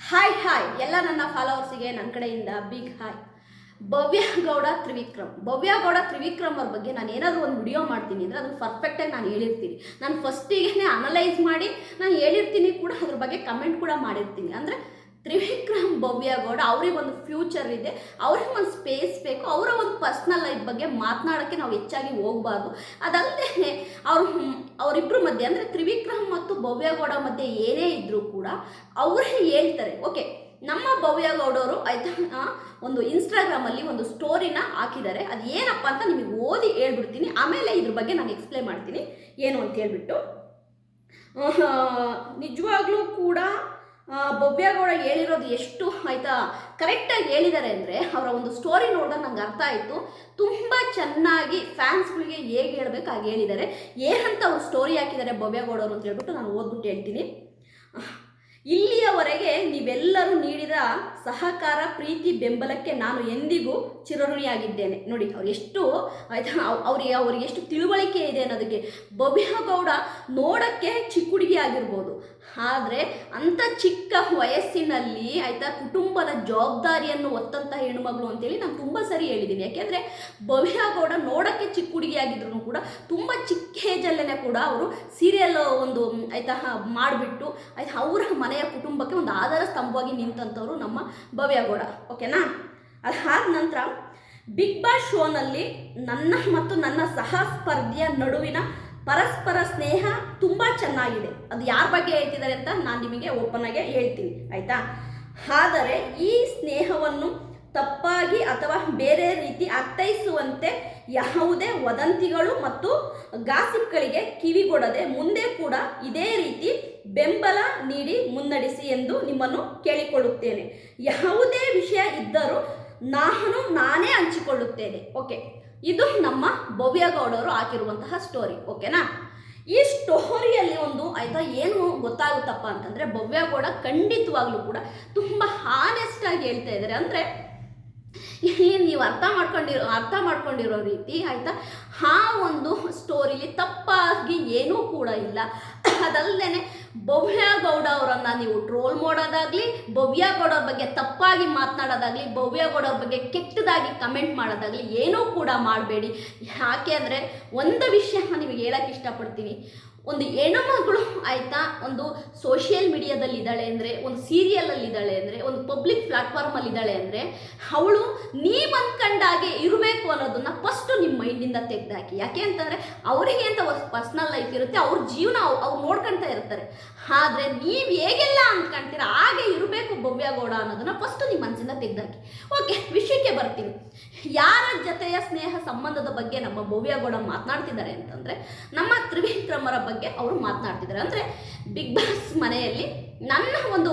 Hi hi ಎಲ್ಲ ನನ್ನ ಫಾಲೋವರ್ಸಿಗೆ ನನ್ನ ಕಡೆಯಿಂದ ಬಿಗ್ ಹಾಯ್ ಭವ್ಯ ಗೌಡ ತ್ರಿವಿಕ್ರಮ್. ಭವ್ಯ ಗೌಡ ತ್ರಿವಿಕ್ರಮ್ ಅವ್ರ ಬಗ್ಗೆ ನಾನು ಏನಾದರೂ ಒಂದು ವಿಡಿಯೋ ಮಾಡ್ತೀನಿ ಅಂದರೆ ಅದನ್ನು ಪರ್ಫೆಕ್ಟಾಗಿ ನಾನು ಹೇಳಿರ್ತೀನಿ. ನಾನು ಫಸ್ಟಿಗೆ ಅನಲೈಸ್ ಮಾಡಿ ನಾನು ಹೇಳಿರ್ತೀನಿ ಕೂಡ ಅದ್ರ ಬಗ್ಗೆ ಕಮೆಂಟ್ ಕೂಡ ಮಾಡಿರ್ತೀನಿ. ಅಂದರೆ ತ್ರಿವಿಕ್ರಮ್ ಭವ್ಯ ಗೌಡ, ಅವ್ರಿಗೆ ಒಂದು ಫ್ಯೂಚರ್ ಇದೆ. ಅವ್ರಿಗೆ ಒಂದು ಸ್ಪೇಸ್ ಬೇಕು. ಅವರ ಒಂದು ಪರ್ಸ್ನಲ್ ಲೈಫ್ ಬಗ್ಗೆ ಮಾತನಾಡೋಕ್ಕೆ ನಾವು ಹೆಚ್ಚಾಗಿ ಹೋಗಬಾರ್ದು. ಅದಲ್ಲದೆ ಅವ್ರು ಅವರಿಬ್ಬರ ಮಧ್ಯೆ, ಅಂದರೆ ತ್ರಿವಿಕ್ರಮ್ ಮತ್ತು ಭವ್ಯ ಗೌಡ ಮಧ್ಯೆ ಏನೇ ಇದ್ದರೂ ಕೂಡ ಅವರೇ ಹೇಳ್ತಾರೆ, ಓಕೆ, ನಮ್ಮ ಭವ್ಯ ಗೌಡವರು ಆಯ್ತಾ ಒಂದು ಇನ್ಸ್ಟಾಗ್ರಾಮಲ್ಲಿ ಒಂದು ಸ್ಟೋರಿನ ಹಾಕಿದ್ದಾರೆ. ಅದು ಏನಪ್ಪ ಅಂತ ನಿಮಗೆ ಓದಿ ಹೇಳ್ಬಿಡ್ತೀನಿ. ಆಮೇಲೆ ಇದ್ರ ಬಗ್ಗೆ ನಾನು ಎಕ್ಸ್ಪ್ಲೇನ್ ಮಾಡ್ತೀನಿ. ಏನು ಅಂತ ಹೇಳ್ಬಿಟ್ಟು ನಿಜವಾಗ್ಲೂ ಕೂಡ ಆ, ಭವ್ಯ ಗೌಡ ಹೇಳಿರೋದು ಎಷ್ಟು ಆಯ್ತಾ? ಕರೆಕ್ಟಾಗಿ ಹೇಳಿದ್ದಾರೆ ಅಂದರೆ ಅವರ ಒಂದು ಸ್ಟೋರಿ ನೋಡಿದಾಗ ನಂಗೆ ಅರ್ಥ ಆಯಿತು. ತುಂಬ ಚೆನ್ನಾಗಿ ಫ್ಯಾನ್ಸ್ಗಳಿಗೆ ಹೇಗೆ ಹೇಳ್ಬೇಕು ಹಾಗೆ ಹೇಳಿದ್ದಾರೆ. ಏನಂತ ಅವ್ರು ಸ್ಟೋರಿ ಹಾಕಿದ್ದಾರೆ ಭವ್ಯ ಗೌಡರು ಅಂತ ಹೇಳ್ಬಿಟ್ಟು ನಾನು ಓದ್ಬಿಟ್ಟು ಹೇಳ್ತೀನಿ. ಇಲ್ಲಿಯವರೆಗೆ ನೀವೆಲ್ಲರೂ ನೀಡಿದ ಸಹಕಾರ ಪ್ರೀತಿ ಬೆಂಬಲಕ್ಕೆ ನಾನು ಎಂದಿಗೂ ಚಿರಋಣಿಯಾಗಿದ್ದೇನೆ. ನೋಡಿ ಅವ್ರು ಎಷ್ಟು ಆಯ್ತಾ? ಅವ್- ಅವ್ರಿಗೆ ಅವ್ರಿಗೆ ಎಷ್ಟು ತಿಳುವಳಿಕೆ ಇದೆ ಅನ್ನೋದಕ್ಕೆ ಭವ್ಯ ನೋಡಕ್ಕೆ ನೋಡೋಕ್ಕೆ ಚಿಕ್ಕ ಹುಡುಗಿ ಆಗಿರ್ಬೋದು. ಆದರೆ ಅಂಥ ಚಿಕ್ಕ ವಯಸ್ಸಿನಲ್ಲಿ ಆಯಿತಾ ಕುಟುಂಬದ ಜವಾಬ್ದಾರಿಯನ್ನು ಹೊತ್ತಂಥ ಹೆಣ್ಣುಮಗಳು ಅಂತೇಳಿ ನಾನು ತುಂಬ ಸರಿ ಹೇಳಿದ್ದೀನಿ ಯಾಕೆಂದರೆ ಭವ್ಯ ಗೌಡ ನೋಡೋಕ್ಕೆ ಚಿಕ್ಕ ಹುಡುಗಿಯಾಗಿದ್ರು ಕೂಡ ತುಂಬ ಚಿಕ್ಕ ಏಜಲ್ಲೇ ಕೂಡ ಅವರು ಸೀರಿಯಲ್ ಒಂದು ಆಯಿತಾ ಮಾಡಿಬಿಟ್ಟು ಆಯ್ತಾ ಅವರ ಮನೆಯ ಕುಟುಂಬಕ್ಕೆ ಒಂದು ಆಧಾರ ಸ್ತಂಭವಾಗಿ ನಿಂತಂಥವ್ರು ನಮ್ಮ ಭವ್ಯ ಗೌಡ. ಓಕೆನಾ? ಅದಾದ ನಂತರ ಬಿಗ್ ಬಾಸ್ ಶೋನಲ್ಲಿ ನನ್ನ ಮತ್ತು ನನ್ನ ಸಹ ಸ್ಪರ್ಧಿಯ ನಡುವಿನ ಪರಸ್ಪರ ಸ್ನೇಹ ತುಂಬ ಚೆನ್ನಾಗಿದೆ. ಅದು ಯಾರ ಬಗ್ಗೆ ಹೇಳ್ತಿದ್ದಾರೆ ಅಂತ ನಾನು ನಿಮಗೆ ಓಪನ್ ಆಗಿ ಹೇಳ್ತೀನಿ, ಆಯಿತಾ? ಆದರೆ ಈ ಸ್ನೇಹವನ್ನು ತಪ್ಪಾಗಿ ಅಥವಾ ಬೇರೆ ರೀತಿ ಅರ್ಥೈಸುವಂತೆ ಯಾವುದೇ ವದಂತಿಗಳು ಮತ್ತು ಗಾಸಿಪ್ಗಳಿಗೆ ಕಿವಿಗೊಡದೆ ಮುಂದೆ ಕೂಡ ಇದೇ ರೀತಿ ಬೆಂಬಲ ನೀಡಿ ಮುನ್ನಡೆಸಿ ಎಂದು ನಿಮ್ಮನ್ನು ಕೇಳಿಕೊಳ್ಳುತ್ತೇನೆ. ಯಾವುದೇ ವಿಷಯ ಇದ್ದರೂ ನಾನು ನಾನೇ ಹಂಚಿಕೊಳ್ಳುತ್ತೇನೆ. ಓಕೆ ಇದು ನಮ್ಮ ಭವ್ಯ ಗೌಡವರು ಹಾಕಿರುವಂತಹ ಸ್ಟೋರಿ ಓಕೆನಾ ಈ ಸ್ಟೋರಿಯಲ್ಲಿ ಒಂದು ಆಯ್ತಾ ಏನು ಗೊತ್ತಾಗುತ್ತಪ್ಪ ಅಂತಂದರೆ ಭವ್ಯಗೌಡ ಖಂಡಿತವಾಗ್ಲೂ ಕೂಡ ತುಂಬ ಹಾನೆಸ್ಟ್ ಆಗಿ ಹೇಳ್ತಾ ಇದ್ದಾರೆ. ಅಂದರೆ ಇಲ್ಲಿ ನೀವು ಅರ್ಥ ಮಾಡ್ಕೊಂಡಿರೋ ಅರ್ಥ ಮಾಡ್ಕೊಂಡಿರೋ ರೀತಿ ಆಯಿತಾ, ಆ ಒಂದು ಸ್ಟೋರಿಲಿ ತಪ್ಪಾಗಿ ಏನೂ ಕೂಡ ಇಲ್ಲ. ಅದಲ್ಲದೆ ಭವ್ಯ ಗೌಡ ಅವರನ್ನು ನೀವು ಟ್ರೋಲ್ ಮಾಡೋದಾಗಲಿ, ಭವ್ಯ ಗೌಡ ಬಗ್ಗೆ ತಪ್ಪಾಗಿ ಮಾತನಾಡೋದಾಗಲಿ, ಭವ್ಯ ಗೌಡ ಬಗ್ಗೆ ಕೆಟ್ಟದಾಗಿ ಕಮೆಂಟ್ ಮಾಡೋದಾಗಲಿ ಏನೂ ಕೂಡ ಮಾಡಬೇಡಿ. ಯಾಕೆ ಅಂದರೆ ಒಂದು ವಿಷಯ ನಿಮಗೆ ಹೇಳಕ್ಕೆ ಇಷ್ಟಪಡ್ತೀನಿ. ಒಂದು ಹೆಣ್ಣುಮಗಳು ಆಯಿತಾ, ಒಂದು ಸೋಷಿಯಲ್ ಮೀಡಿಯಾದಲ್ಲಿ ಇದ್ದಾಳೆ ಅಂದರೆ, ಒಂದು ಸೀರಿಯಲಲ್ಲಿ ಇದ್ದಾಳೆ ಅಂದರೆ, ಒಂದು ಪಬ್ಲಿಕ್ ಪ್ಲಾಟ್ಫಾರ್ಮಲ್ಲಿ ಇದ್ದಾಳೆ ಅಂದರೆ, ಅವಳು ನೀವು ಅಂದ್ಕೊಂಡಾಗೆ ಇರಬೇಕು ಅನ್ನೋದನ್ನು ಫಸ್ಟು ನಿಮ್ಮ ಮೈಂಡಿಂದ ತೆಗೆದಾಕಿ. ಯಾಕೆ ಅಂತಂದರೆ, ಅವರಿಗೆ ಅಂತ ಪರ್ಸ್ನಲ್ ಲೈಫ್ ಇರುತ್ತೆ, ಅವ್ರ ಜೀವನ ಅವ್ರು ನೋಡ್ಕೊಳ್ತಾ ಇರ್ತಾರೆ. ಆದರೆ ನೀವು ಹೇಗೆಲ್ಲ ಅಂದ್ಕೊಂತೀರ ಹಾಗೆ ಇರಬೇಕು ಭವ್ಯ ಗೌಡ ಅನ್ನೋದನ್ನು ಫಸ್ಟು ನಿಮ್ಮ ಮನಸ್ಸಿಂದ ತೆಗೆದಾಕಿ. ಓಕೆ ವಿಷಯಕ್ಕೆ ಬರ್ತೀನಿ. ಯಾರ ಜೊತೆಯ ಸ್ನೇಹ ಸಂಬಂಧದ ಬಗ್ಗೆ ನಮ್ಮ ಭವ್ಯಗೌಡ ಮಾತನಾಡ್ತಿದ್ದಾರೆ ಅಂತಂದರೆ, ನಮ್ಮ ತ್ರಿವಿಕ್ರಮರ ಬಗ್ಗೆ ಅವರು ಮಾತನಾಡ್ತಿದ್ದಾರೆ. ಅಂದರೆ ಬಿಗ್ ಬಾಸ್ ಮನೆಯಲ್ಲಿ ನನ್ನ ಒಂದು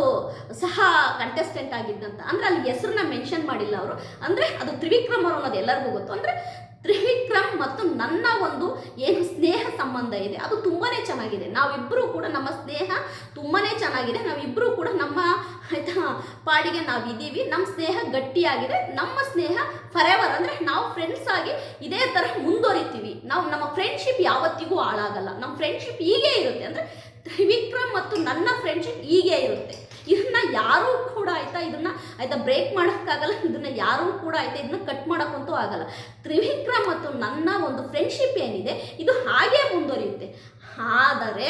ಸಹ ಕಂಟೆಸ್ಟೆಂಟ್ ಆಗಿದ್ದಂತ, ಅಂದರೆ ಅಲ್ಲಿ ಹೆಸರನ್ನ ಮೆನ್ಷನ್ ಮಾಡಿಲ್ಲ ಅವರು. ಅಂದರೆ ಅದು ತ್ರಿವಿಕ್ರಮರು ಅನ್ನೋದು ಎಲ್ಲರಿಗೂ ಗೊತ್ತು. ಅಂದರೆ ತ್ರಿವಿಕ್ರಮ್ ಮತ್ತು ನನ್ನ ಒಂದು ಏನು ಸ್ನೇಹ ಸಂಬಂಧ ಇದೆ. ಅದು ತುಂಬಾ ಚೆನ್ನಾಗಿದೆ. ನಾವಿಬ್ಬರೂ ಕೂಡ ನಮ್ಮ ಸ್ನೇಹ ತುಂಬಾ ಚೆನ್ನಾಗಿದೆ. ನಾವಿಬ್ಬರೂ ಕೂಡ ನಮ್ಮ ಆಯ್ತಾ, ಪಾಡಿಗೆ ನಾವಿದ್ದೀವಿ. ನಮ್ಮ ಸ್ನೇಹ ಗಟ್ಟಿಯಾಗಿದೆ. ನಮ್ಮ ಸ್ನೇಹ ಫರೆವರ್ ಅಂದರೆ ನಾವು ಫ್ರೆಂಡ್ಸ್ ಆಗಿ ಇದೇ ಥರ ಮುಂದುವರಿತೀವಿ. ನಾವು ನಮ್ಮ ಫ್ರೆಂಡ್ಶಿಪ್ ಯಾವತ್ತಿಗೂ ಹಾಳಾಗಲ್ಲ. ನಮ್ಮ ಫ್ರೆಂಡ್ಶಿಪ್ ಹೀಗೆ ಇರುತ್ತೆ. ಅಂದರೆ ತ್ರಿವಿಕ್ರಮ್ ಮತ್ತು ನನ್ನ ಫ್ರೆಂಡ್ಶಿಪ್ ಹೀಗೆ ಇರುತ್ತೆ. ಇದನ್ನ ಯಾರೂ ಆಯ್ತಾ ಬ್ರೇಕ್ ಮಾಡೋಕ್ಕಾಗಲ್ಲ, ಇದನ್ನ ಯಾರೂ ಕೂಡ ಆಯ್ತಾ ಇದನ್ನ ಕಟ್ ಮಾಡೋಕ್ಕಂತೂ ಆಗಲ್ಲ. ತ್ರಿವಿಕ್ರಮ್ ಮತ್ತು ನನ್ನ ಒಂದು ಫ್ರೆಂಡ್ಶಿಪ್ ಏನಿದೆ, ಇದು ಹಾಗೇ ಮುಂದುವರಿಯುತ್ತೆ. ಆದರೆ,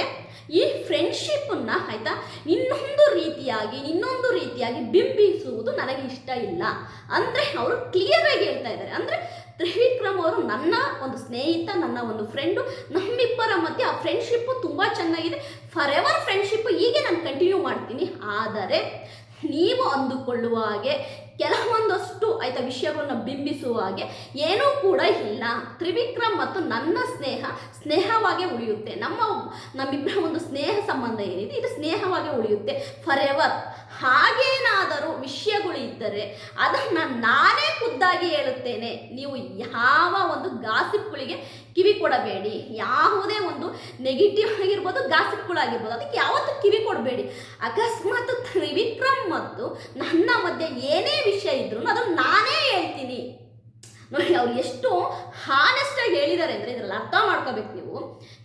ಈ ಫ್ರೆಂಡ್ಶಿಪ್ಪನ್ನು ಆಯಿತಾ, ಇನ್ನೊಂದು ರೀತಿಯಾಗಿ ಇನ್ನೊಂದು ರೀತಿಯಾಗಿ ಬಿಂಬಿಸುವುದು ನನಗೆ ಇಷ್ಟ ಇಲ್ಲ. ಅಂದರೆ ಅವರು ಕ್ಲಿಯರಾಗಿ ಹೇಳ್ತಾ ಇದ್ದಾರೆ. ಅಂದರೆ ತ್ರಿವಿಕ್ರಮ್ ಅವರು ನನ್ನ ಒಂದು ಸ್ನೇಹಿತ, ನನ್ನ ಒಂದು ಫ್ರೆಂಡು ನಮ್ಮಿಬ್ಬರ ಮಧ್ಯೆ ಆ ಫ್ರೆಂಡ್ಶಿಪ್ಪು ತುಂಬ ಚೆನ್ನಾಗಿದೆ. ಫಾರ್ ಎವರ್ ಫ್ರೆಂಡ್ಶಿಪ್ಪು ಹೀಗೆ ನಾನು ಕಂಟಿನ್ಯೂ ಮಾಡ್ತೀನಿ. ಆದರೆ ನೀವು ಅಂದುಕೊಳ್ಳುವ ಹಾಗೆ ಕೆಲವೊಂದಷ್ಟು ಆಯಿತಾ ವಿಷಯವನ್ನು ಬಿಂಬಿಸುವ ಹಾಗೆ ಏನೂ ಕೂಡ ಇಲ್ಲ. ತ್ರಿವಿಕ್ರಮ್ ಮತ್ತು ನನ್ನ ಸ್ನೇಹ ಸ್ನೇಹವಾಗೇ ಉಳಿಯುತ್ತೆ. ನಮ್ಮ, ನಮ್ಮಿಬ್ಬರ ಒಂದು ಸ್ನೇಹ ಸಂಬಂಧ ಏನಿದೆ, ಇದು ಸ್ನೇಹವಾಗೇ ಉಳಿಯುತ್ತೆ. ಫರ್ ಎವರ್ ಹಾಗೇನಾದರೂ ವಿಷಯಗಳು ಇದ್ದರೆ ಅದನ್ನು ನಾನೇ ಖುದ್ದಾಗಿ ಹೇಳುತ್ತೇನೆ. ನೀವು ಯಾವ ಒಂದು ಗಾಸಿಪ್ಗಳಿಗೆ ಕಿವಿ ಕೊಡಬೇಡಿ. ಯಾವುದೇ ಒಂದು ನೆಗೆಟಿವ್ ಆಗಿರ್ಬೋದು ಗಾಸಿಪ್ಗಳಾಗಿರ್ಬೋದು ಅದಕ್ಕೆ ಯಾವತ್ತೂ ಕಿವಿ ಕೊಡಬೇಡಿ. ಅಕಸ್ಮಾತ್ ತ್ರಿವಿಕ್ರಮ್ ಮತ್ತು ನನ್ನ ಮಧ್ಯೆ ಏನೇ ವಿಷಯ ಇದ್ರೂ ಅದನ್ನು ನಾನೇ ಹೇಳ್ತೀನಿ. ನೋಡಿ, ಅವ್ರು ಎಷ್ಟು ಹಾನೆಸ್ಟಾಗಿ ಹೇಳಿದ್ದಾರೆ ಅಂದರೆ ಇದರಲ್ಲಿ ಅರ್ಥ ಮಾಡ್ಕೋಬೇಕು ನೀವು.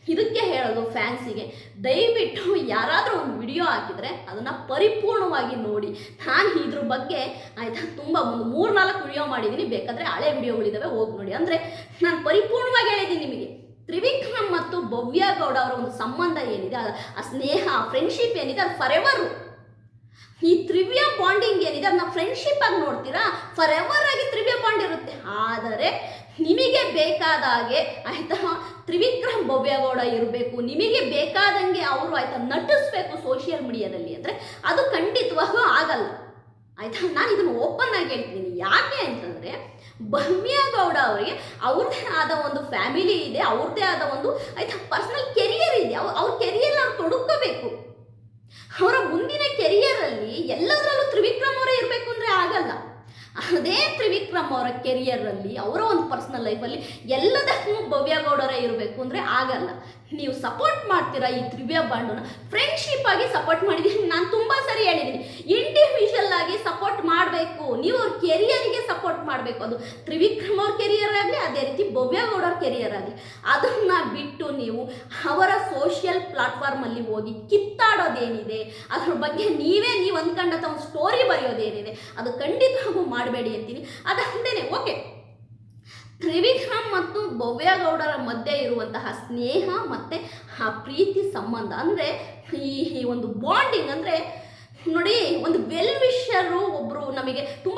ಇದಕ್ಕೆ ಹೇಳೋದು ಫ್ಯಾನ್ಸಿಗೆ. ದಯವಿಟ್ಟು ಯಾರಾದರೂ ಒಂದು ವಿಡಿಯೋ ಹಾಕಿದರೆ ಅದನ್ನು ಪರಿಪೂರ್ಣವಾಗಿ ನೋಡಿ. ನಾನು ಇದ್ರ ಬಗ್ಗೆ ಆಯಿತಾ, ತುಂಬ ಒಂದು ಮೂರು ನಾಲ್ಕು ವಿಡಿಯೋ ಮಾಡಿದ್ದೀನಿ ಬೇಕಾದರೆ ಹಳೆ ವಿಡಿಯೋಗಳಿದ್ದಾವೆ ಹೋಗಿ ನೋಡಿ. ಅಂದರೆ ನಾನು ಪರಿಪೂರ್ಣವಾಗಿ ಹೇಳಿದ್ದೀನಿ ನಿಮಗೆ. ತ್ರಿವಿಕ್ರಮ್ ಮತ್ತು ಭವ್ಯ ಗೌಡ ಅವರ ಒಂದು ಸಂಬಂಧ ಏನಿದೆ ಆ- ಸ್ನೇಹ ಫ್ರೆಂಡ್ಶಿಪ್ ಏನಿದೆ, ಅದು ಫರೆವರು ಈ ತ್ರಿವ್ಯ ಬಾಂಡಿಂಗ್ ಏನಿದೆ ಅದನ್ನ ಫ್ರೆಂಡ್ಶಿಪ್ ಆಗಿ ನೋಡ್ತೀರಾ? ಫರ್ ಎವರ್ ಆಗಿ ತ್ರಿವ್ಯ ಬಾಂಡ್ ಇರುತ್ತೆ. ಆದರೆ ನಿಮಗೆ ಬೇಕಾದ ಹಾಗೆ ಆಯ್ತಾ, ತ್ರಿವಿಕ್ರಮ್ ಭವ್ಯಗೌಡ ಇರಬೇಕು. ನಿಮಗೆ ಬೇಕಾದಂಗೆ ಅವರು ಆಯಿತಾ ನಟಿಸ್ಬೇಕು ಸೋಷಿಯಲ್ ಮೀಡಿಯಾದಲ್ಲಿ ಅಂದರೆ ಅದು ಖಂಡಿತವಾಗೂ ಆಗಲ್ಲ. ಆಯ್ತಾ, ನಾನು ಇದನ್ನು ಓಪನ್ ಆಗಿ ಹೇಳ್ತೀನಿ. ಯಾಕೆ ಅಂತಂದರೆ ಭವ್ಯಗೌಡ ಅವರಿಗೆ ಅವ್ರದ್ದೇ ಆದ ಒಂದು ಫ್ಯಾಮಿಲಿ ಇದೆ, ಅವ್ರದ್ದೇ ಆದ ಒಂದು ಆಯಿತಾ ಪರ್ಸನಲ್ ಕೆರಿಯರ್ ಇದೆ. ಅವ್ರ ಅವ್ರ ಕೆರಿಯರ್ ಅವ್ರು ತೊಡಕೋಬೇಕು ಅವರ ಮುಂದಿನ ಕೆರಿಯರಲ್ಲಿ ಎಲ್ಲದರಲ್ಲೂ ತ್ರಿವಿಕ್ರಮ್ ಅವರೇ ಇರಬೇಕು ಅಂದರೆ ಆಗಲ್ಲ. ಅದೇ ತ್ರಿವಿಕ್ರಮ್ ಅವರ ಕೆರಿಯರಲ್ಲಿ ಅವರ ಒಂದು ಪರ್ಸನಲ್ ಲೈಫಲ್ಲಿ ಎಲ್ಲದಕ್ಕೂ ಭವ್ಯ ಗೌಡರೇ ಇರಬೇಕು ಅಂದರೆ ಆಗಲ್ಲ. ನೀವು ಸಪೋರ್ಟ್ ಮಾಡ್ತೀರಾ ಈ ತ್ರಿವ್ಯ ಬಾಂಡನ್ನ? ಫ್ರೆಂಡ್ಶಿಪ್ ಆಗಿ ಸಪೋರ್ಟ್ ಮಾಡಿದ್ದೀನಿ ನಾನು ತುಂಬ ಸರಿ ಹೇಳಿದ್ದೀನಿ ಇಂಡಿವಿಜುವಲ್ ಆಗಿ ಸಪೋರ್ಟ್ ಮಾಡಬೇಕು. ನೀವು ಅವ್ರ ಕೆರಿಯರಿಗೆ ಸಪೋರ್ಟ್ ಮಾಡಬೇಕು. ಅದು ತ್ರಿವಿಕ್ರಮ್ ಅವ್ರ ಕೆರಿಯರ್ ಆಗಲಿ, ಅದೇ ರೀತಿ ಭವ್ಯ ಅವ್ರ ಕೆರಿಯರ್ ಆಗಲಿ. ಅದನ್ನು ಬಿಟ್ಟು ನೀವು ಅವರ ಸೋಷಿಯಲ್ ಪ್ಲಾಟ್ಫಾರ್ಮಲ್ಲಿ ಹೋಗಿ ಕಿತ್ತಾಡೋದೇನಿದೆ? ಅದ್ರ ಬಗ್ಗೆ ನೀವೇ, ನೀವು ಅಂದ್ಕೊಂಡಂಥ ಒಂದು ಸ್ಟೋರಿ ಬರೆಯೋದೇನಿದೆ? ಅದು ಖಂಡಿತವಾಗೂ ಮಾಡಬೇಡಿ ಅಂತೀನಿ. ಅದಂದೇನೆ ಓಕೆ. ತ್ರಿವಿಕ್ರಮ್ ಮತ್ತು ಭವ್ಯಗೌಡರ ಮಧ್ಯೆ ಇರುವಂತಹ ಸ್ನೇಹ ಮತ್ತು ಆ ಪ್ರೀತಿ ಸಂಬಂಧ. ಅಂದರೆ ಈ ಒಂದು ಬಾಂಡಿಂಗ್ ಅಂದರೆ ನೋಡಿ, ಒಂದು ವೆಲ್ ವಿಷರು ಒಬ್ಬರು ನಮಗೆ ತುಂಬ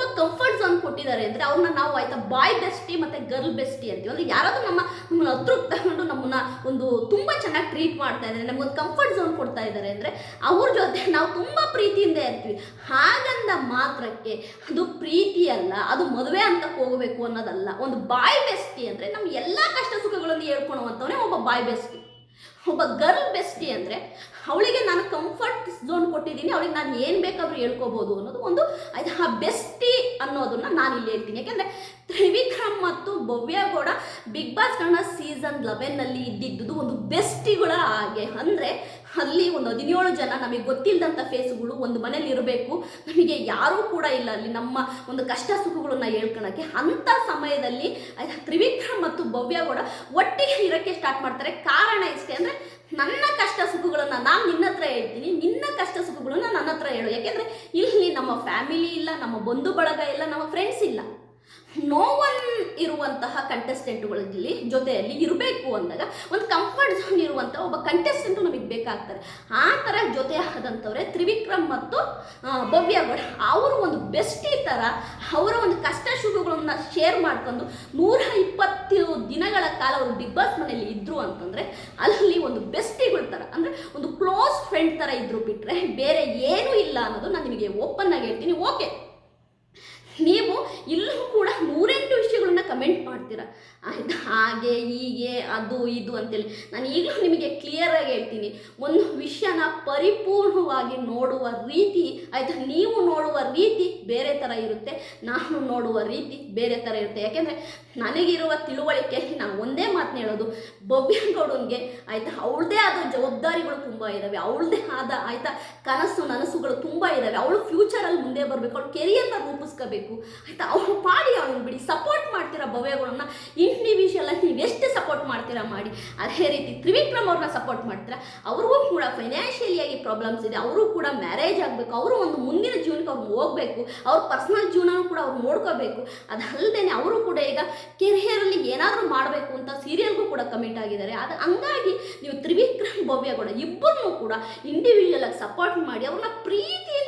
ಝೋನ್ ಅಂದರೆ ಅವ್ರನ್ನ ನಾವು ಆಯ್ತಾ ಬಾಯ್ ಬೆಸ್ಟಿ ಮತ್ತು ಗರ್ಲ್ ಬೆಸ್ಟಿ ಅಂತೀವಿ. ಅಂದರೆ ಯಾರಾದರೂ ನಮ್ಮ ನಮ್ಮನ್ನ ಹತ್ರ ತಗೊಂಡು ನಮ್ಮನ್ನ ಒಂದು ತುಂಬ ಚೆನ್ನಾಗಿ ಟ್ರೀಟ್ ಮಾಡ್ತಾ ಇದ್ದಾರೆ ನಮಗೊಂದು ಕಂಫರ್ಟ್ ಝೋನ್ ಕೊಡ್ತಾ ಇದ್ದಾರೆ ಅಂದರೆ ಅವ್ರ ಜೊತೆ ನಾವು ತುಂಬ ಪ್ರೀತಿಯಿಂದ ಇರ್ತೀವಿ. ಹಾಗಂದ ಮಾತ್ರಕ್ಕೆ ಅದು ಪ್ರೀತಿ ಅಲ್ಲ, ಅದು ಮದುವೆ ಅಂತ ಹೋಗಬೇಕು ಅನ್ನೋದಲ್ಲ. ಒಂದು ಬಾಯ್ ಬೆಸ್ಟಿ ಅಂದರೆ ನಮ್ಮ ಎಲ್ಲ ಕಷ್ಟ ಸುಖಗಳನ್ನು ಹೇಳ್ಕೊಳುವಂಥವನೇ ಒಬ್ಬ ಬಾಯ್ ಬೆಸ್ಟಿ ಒಬ್ಬ ಗರ್ಲ್ ಬೆಸ್ಟಿ ಅಂದರೆ ಅವಳಿಗೆ ನಾನು ಕಂಫರ್ಟ್ ಝೋನ್ ಕೊಟ್ಟಿದ್ದೀನಿ, ಅವಳಿಗೆ ನಾನು ಏನು ಬೇಕಾದರೂ ಹೇಳ್ಕೋಬೋದು ಅನ್ನೋದು ಒಂದು ಆಯ್ತು ಆ ಬೆಸ್ಟಿ ಅನ್ನೋದನ್ನ ನಾನು ಇಲ್ಲಿ ಹೇಳ್ತೀನಿ. ಯಾಕೆಂದರೆ ತ್ರಿವಿಕ್ರಮ್ ಮತ್ತು Bhavya Gowda Bigg Boss Kannada season ಲೆವೆನ್ನಲ್ಲಿ ಇದ್ದಿದ್ದು ಒಂದು ಬೆಸ್ಟಿಗಳ ಹಾಗೆ. ಅಂದರೆ ಅಲ್ಲಿ ಒಂದು ಹದಿನೇಳು ಜನ ನಮಗೆ ಗೊತ್ತಿಲ್ಲದಂಥ ಫೇಸ್ಗಳು ಒಂದು ಮನೇಲಿ ಇರಬೇಕು. ನಮಗೆ ಯಾರೂ ಕೂಡ ಇಲ್ಲ ಅಲ್ಲಿ ನಮ್ಮ ಒಂದು ಕಷ್ಟ ಸುಖಗಳನ್ನ ಹೇಳ್ಕೊಳಕ್ಕೆ. ಅಂಥ ಸಮಯದಲ್ಲಿ ತ್ರಿವಿಕ್ರಮ ಮತ್ತು ಭವ್ಯ ಕೂಡ ಒಟ್ಟಿಗೆ ಇರೋಕ್ಕೆ ಸ್ಟಾರ್ಟ್ ಮಾಡ್ತಾರೆ. ಕಾರಣ ಇಷ್ಟೇ ಅಂದರೆ ನನ್ನ ಕಷ್ಟ ಸುಖಗಳನ್ನು ನಾನು ನಿನ್ನ ಹತ್ರ ಹೇಳ್ತೀನಿ. ನಿನ್ನ ಕಷ್ಟ ಸುಖಗಳನ್ನ ನನ್ನ ಹತ್ರ ಹೇಳು. ಯಾಕೆಂದರೆ ಇಲ್ಲಿ ನಮ್ಮ ಫ್ಯಾಮಿಲಿ ಇಲ್ಲ, ನಮ್ಮ ಬಂಧು ಬಳಗ ಇಲ್ಲ, ನಮ್ಮ ಫ್ರೆಂಡ್ಸ್ ಇಲ್ಲ. ನೋ ಒನ್ ಇರುವಂತಹ ಕಂಟೆಸ್ಟೆಂಟ್ಗಳಲ್ಲಿ ಜೊತೆಯಲ್ಲಿ ಇರಬೇಕು ಅಂದಾಗ ಒಂದು ಕಂಫರ್ಟ್ ಝೋನ್ ಇರುವಂಥ ಒಬ್ಬ ಕಂಟೆಸ್ಟೆಂಟು ನಮಗೆ ಬೇಕಾಗ್ತಾರೆ ಆ ಥರ ಜೊತೆ ತ್ರಿವಿಕ್ರಮ್ ಮತ್ತು ಆ, ಭವ್ಯ ಗೌಡ. ಅವರು ಒಂದು ಬೆಸ್ಟಿ ಥರ ಅವರ ಒಂದು ಕಷ್ಟ ಶುಭಗಳನ್ನ ಶೇರ್ ಮಾಡ್ಕೊಂಡು ನೂರ ಇಪ್ಪತ್ತು ದಿನಗಳ ಕಾಲ ಅವರು ಬಿಗ್ ಬಾಸ್ ಮನೆಯಲ್ಲಿ ಇದ್ರು ಅಂತಂದರೆ ಅಲ್ಲಿ ಒಂದು ಬೆಸ್ಟಿಗಳ ಥರ ಅಂದರೆ ಒಂದು ಕ್ಲೋಸ್ ಫ್ರೆಂಡ್ ಥರ ಇದ್ರು ಬಿಟ್ಟರೆ ಬೇರೆ ಏನೂ ಇಲ್ಲ ಅನ್ನೋದು ನಾನು ನಿಮಗೆ ಓಪನ್ ಆಗಿ ಹೇಳ್ತೀನಿ. ಓಕೆ ನೀವು ಇಲ್ಲೂ ಕೂಡ ನೂರೆಂಟು ವಿಷಯಗಳನ್ನ ಕಮೆಂಟ್ ಮಾಡ್ತೀರಾ? ಆಯ್ತಾ? ಹಾಗೆ, ಹೀಗೆ, ಅದು, ಇದು ಅಂತೇಳಿ. ನಾನು ಈಗಲೂ ನಿಮಗೆ ಕ್ಲಿಯರಾಗಿ ಹೇಳ್ತೀನಿ. ಒಂದು ವಿಷಯನ ಪರಿಪೂರ್ಣವಾಗಿ ನೋಡುವ ರೀತಿ, ಆಯಿತಾ? ನೀವು ನೋಡುವ ರೀತಿ ಬೇರೆ ಥರ ಇರುತ್ತೆ, ನಾನು ನೋಡುವ ರೀತಿ ಬೇರೆ ಥರ ಇರುತ್ತೆ. ಯಾಕೆಂದರೆ ನನಗಿರುವ ತಿಳುವಳಿಕೆ ನಾನು ಒಂದೇ ಮಾತನ್ನ ಹೇಳೋದು ಗೌಡನ್ಗೆ ಆಯಿತಾ? ಅವಳದೇ ಆದ ಜವಾಬ್ದಾರಿಗಳು ತುಂಬ ಇದ್ದಾವೆ ಅವಳದೇ ಆದ, ಆಯಿತಾ? ಕನಸು, ನನಸುಗಳು ತುಂಬ ಇದ್ದಾವೆ ಅವಳು ಫ್ಯೂಚರಲ್ಲಿ ಮುಂದೆ ಬರಬೇಕು. ಅವಳು ಕೆರಿಯರ್ನ ರೂಪಿಸ್ಕೋಬೇಕು. ಆಯಿತಾ? ಅವಳು ಪಾಡಿ ಅವಳನ್ನು ಬಿಡಿ. ಮಾಡ್ತೀರಾ ಭವ್ಯಗಳನ್ನ ಇಂಡಿವಿಜುವಲ್ ಆಗಿ ನೀವು ಎಷ್ಟು ಸಪೋರ್ಟ್ ಮಾಡ್ತೀರಾ ಮಾಡಿ. ಅದೇ ರೀತಿ ತ್ರಿವಿಕ್ರಮ್ ಅವ್ರನ್ನ ಸಪೋರ್ಟ್ ಮಾಡ್ತೀರಾ, ಅವ್ರಿಗೂ ಕೂಡ ಫೈನಾನ್ಷಿಯಲಿಯಾಗಿ ಪ್ರಾಬ್ಲಮ್ಸ್ ಇದೆ. ಅವರು ಕೂಡ ಮ್ಯಾರೇಜ್ ಆಗಬೇಕು, ಅವರು ಒಂದು ಮುಂದಿನ ಜೀವನಕ್ಕೆ ಅವ್ರು ಹೋಗಬೇಕು, ಅವ್ರ ಪರ್ಸ್ನಲ್ ಜೀವನನೂ ಕೂಡ ಅವ್ರು ನೋಡ್ಕೋಬೇಕು. ಅದಲ್ಲದೆ ಅವರು ಕೂಡ ಈಗ ಕೆರಿಯರಲ್ಲಿ ಏನಾದರೂ ಮಾಡಬೇಕು ಅಂತ ಸೀರಿಯಲ್ಗೂ ಕೂಡ ಕಮಿಟ್ ಆಗಿದ್ದಾರೆ. ಅದು ಹಂಗಾಗಿ ನೀವು ತ್ರಿವಿಕ್ರಮ್ ಭವ್ಯ ಕೂಡ ಇಬ್ಬರನ್ನೂ ಕೂಡ ಇಂಡಿವಿಜುವಲ್ ಆಗಿ ಸಪೋರ್ಟ್ ಮಾಡಿ, ಅವ್ರನ್ನ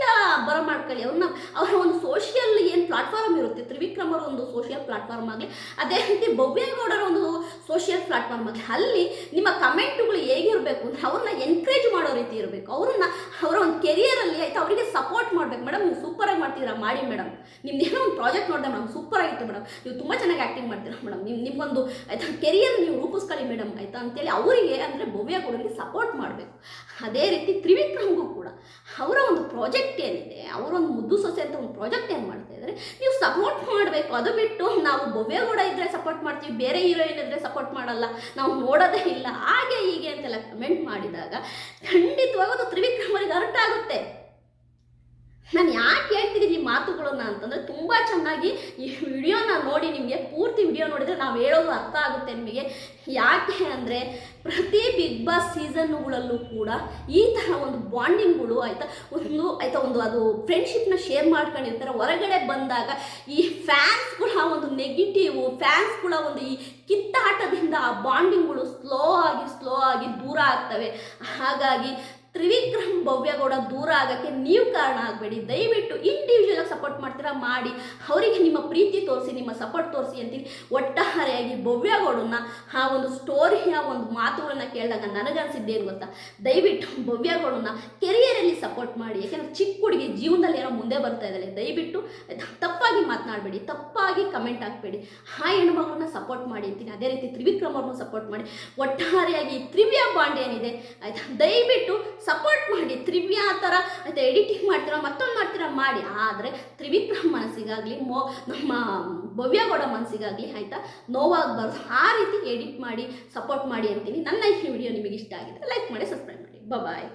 ಪ್ರೀತಿಯಿಂದ ಬರಮಾಡ್ಕೊಳ್ಳಿ. ಅವ್ರನ್ನ, ಅವರ ಒಂದು ಸೋಷಿಯಲ್ ಏನು ಪ್ಲಾಟ್ಫಾರ್ಮ್ ಇರುತ್ತೆ ತ್ರಿವಿಕ್ರಮರ ಒಂದು ಸೋಷಿಯಲ್ ಪ್ಲಾಟ್ಫಾರ್ಮ್ ಆಗಲಿ, ಅದೇ ರೀತಿ ಭವ್ಯೇಗೌಡರ ಒಂದು ಸೋಷಿಯಲ್ ಪ್ಲಾಟ್ಫಾರ್ಮ್ ಆಗಲಿ, ಅಲ್ಲಿ ನಿಮ್ಮ ಕಮೆಂಟ್ಗಳು ಹೇಗಿರಬೇಕು ಅಂದರೆ ಅವ್ರನ್ನ ಎನ್ಕರೇಜ್ ಮಾಡೋ ರೀತಿ ಇರಬೇಕು. ಅವ್ರನ್ನ, ಅವರ ಒಂದು ಕೆರಿಯರಲ್ಲಿ ಆಯಿತು, ಅವರಿಗೆ ಸಪೋರ್ಟ್ ಮಾಡಬೇಕು. ಮೇಡಮ್ ನೀವು ಸೂಪರಾಗಿ ಮಾಡ್ತೀರಾ? ಮಾಡಿ ಮೇಡಮ್. ನಿಮ್ದು ಏನೋ ಒಂದು ಪ್ರಾಜೆಕ್ಟ್ ನೋಡಿದೆ ಮೇಡಮ್ ಸೂಪರ್ ಆಗಿತ್ತು ಮೇಡಮ್. ನೀವು ತುಂಬ ಚೆನ್ನಾಗಿ ಆ್ಯಕ್ಟಿಂಗ್ ಮಾಡ್ತೀರಾ ಮೇಡಮ್. ನಿಮ್ಮ ನಿಮ್ಗೊಂದು, ಆಯಿತಾ ಕೆರಿಯರ್ ನೀವು ರೂಪಿಸ್ಕೊಳ್ಳಿ ಮೇಡಮ್, ಆಯಿತಾ ಅಂತೇಳಿ ಅವರಿಗೆ, ಅಂದರೆ ಭವ್ಯಗೌಡರಿಗೆ ಸಪೋರ್ಟ್ ಮಾಡಬೇಕು. ಅದೇ ರೀತಿ ತ್ರಿವಿಕ್ರಮ್ಗೂ ಕೂಡ. ಅವರ ಒಂದು ಪ್ರಾಜೆಕ್ಟ್ ಏನಿದೆ ಅವರೊಂದು ಮುದ್ದು ಸೊಸೆ ಅಂತ ಒಂದು ಪ್ರಾಜೆಕ್ಟ್ ಏನು ಮಾಡ್ತಾ ಇದ್ದಾರೆ ನೀವು ಸಪೋರ್ಟ್ ಮಾಡಬೇಕು. ಅದು ಬಿಟ್ಟು ನಾವು ಭವ್ಯಗೌಡ ಇದ್ದರೆ ಸಪೋರ್ಟ್ ಮಾಡ್ತೀವಿ, ಬೇರೆ ಹೀರೋಯಿನ್ ಇದ್ದರೆ ಸಪೋರ್ಟ್ ಮಾಡಲ್ಲ. ನಾವು ನೋಡೋದೇ ಇಲ್ಲ. ಹಾಗೆ ಹೀಗೆ ಅಂತೆಲ್ಲ ಕಮೆಂಟ್ ಮಾಡಿದಾಗ ಖಂಡಿತವಾಗೂ ಅದು ತ್ರಿವಿಕ್ರಮರಿಗೆ ಅರ್ಥ ಆಗುತ್ತೆ. ನಾನು ಯಾಕೆ ಹೇಳ್ತಿದ್ದೀನಿ ಈ ಮಾತುಗಳನ್ನ ಅಂತಂದರೆ ತುಂಬ ಚೆನ್ನಾಗಿ ಈ ವಿಡಿಯೋನ ನೋಡಿ ನಿಮಗೆ ಪೂರ್ತಿ ವಿಡಿಯೋ ನೋಡಿದರೆ ನಾವು ಹೇಳೋದು ಅರ್ಥ ಆಗುತ್ತೆ ನಿಮಗೆ. ಯಾಕೆ ಅಂದರೆ ಪ್ರತಿ ಬಿಗ್ ಬಾಸ್ ಸೀಸನ್ಗಳಲ್ಲೂ ಕೂಡ ಈ ಥರ ಒಂದು ಬಾಂಡಿಂಗ್ಗಳು ಆಯಿತಾ, ಒಂದು ಆಯಿತಾ ಒಂದು ಅದು ಫ್ರೆಂಡ್ಶಿಪ್ನ ಶೇರ್ ಮಾಡ್ಕೊಂಡಿರ್ತಾರೆ. ಹೊರಗಡೆ ಬಂದಾಗ ಈ ಫ್ಯಾನ್ಸ್ಗಳ ಒಂದು ನೆಗೆಟಿವ್ ಫ್ಯಾನ್ಸ್ಗಳ ಒಂದು ಈ ಕಿತ್ತಾಟದಿಂದ ಆ ಬಾಂಡಿಂಗ್ಗಳು ಸ್ಲೋ ಆಗಿ ಸ್ಲೋ ಆಗಿ ದೂರ ಆಗ್ತವೆ. ಹಾಗಾಗಿ ತ್ರಿವಿಕ್ರಮ್ ಭವ್ಯಗೌಡ ದೂರ ಆಗೋಕ್ಕೆ ನೀವು ಕಾರಣ ಆಗಬೇಡಿ. ದಯವಿಟ್ಟು ಇಂಡಿವಿಜುವಲ್ ಸಪೋರ್ಟ್ ಮಾಡ್ತೀರಾ ಮಾಡಿ. ಅವರಿಗೆ ನಿಮ್ಮ ಪ್ರೀತಿ ತೋರಿಸಿ, ನಿಮ್ಮ ಸಪೋರ್ಟ್ ತೋರಿಸಿ ಅಂತೀನಿ. ಒಟ್ಟಾರೆಯಾಗಿ ಭವ್ಯಗೌಡನ್ನ ಆ ಒಂದು ಸ್ಟೋರಿಯ ಒಂದು ಮಾತುಗಳನ್ನ ಕೇಳಿದಾಗ ನನಗನ್ಸಿದ್ದೇನು ಗೊತ್ತಾ? ದಯವಿಟ್ಟು ಭವ್ಯಗೌಡನ್ನ ಕೆರಿಯರಲ್ಲಿ ಸಪೋರ್ಟ್ ಮಾಡಿ. ಯಾಕೆಂದ್ರೆ ಚಿಕ್ಕ ಹುಡುಗಿ ಜೀವನದಲ್ಲಿ ಏನೋ ಮುಂದೆ ಬರ್ತಾ ಇದ್ದಾಳೆ. ದಯವಿಟ್ಟು ತಪ್ಪಾಗಿ ಮಾತನಾಡಬೇಡಿ. ತಪ್ಪಾಗಿ ಕಮೆಂಟ್ ಹಾಕಬೇಡಿ. ಆ ಹೆಣ್ಮಗಳನ್ನ ಸಪೋರ್ಟ್ ಮಾಡಿ ಅಂತೀನಿ. ಅದೇ ರೀತಿ ತ್ರಿವಿಕ್ರಮ್ ಅವ್ರನ್ನೂ ಸಪೋರ್ಟ್ ಮಾಡಿ. ಒಟ್ಟಾರೆಯಾಗಿ ತ್ರಿವ್ಯ ಬಾಂಡ್ ಏನಿದೆ? ಆಯ್ತಾ? ದಯವಿಟ್ಟು ಸಪೋರ್ಟ್ ಮಾಡಿ ತ್ರಿವ್ಯ ಆ ಥರ ಆಯ್ತಾ ಎಡಿಟಿಂಗ್ ಮಾಡ್ತೀರಾ, ಮತ್ತೊಂದು ಮಾಡ್ತೀರಾ, ಮಾಡಿ. ಆದರೆ ತ್ರಿವಿಕ್ರಮ್ ಮನಸ್ಸಿಗಾಗಲಿ, ಮೋ, ನಮ್ಮ ಭವ್ಯಗೌಡ ಮನಸ್ಸಿಗಾಗಲಿ ಆಯಿತಾ, ನೋವಾಗಬಾರ್ದು. ಆ ರೀತಿ ಎಡಿಟ್ ಮಾಡಿ ಸಪೋರ್ಟ್ ಮಾಡಿ ಅಂತೀನಿ. ನನ್ನ ಈ ವಿಡಿಯೋ ನಿಮಗೆ ಇಷ್ಟ ಆಗಿದೆ. ಲೈಕ್ ಮಾಡಿ ಸಬ್ಸ್ಕ್ರೈಬ್ ಮಾಡಿ. ಬಾಯ್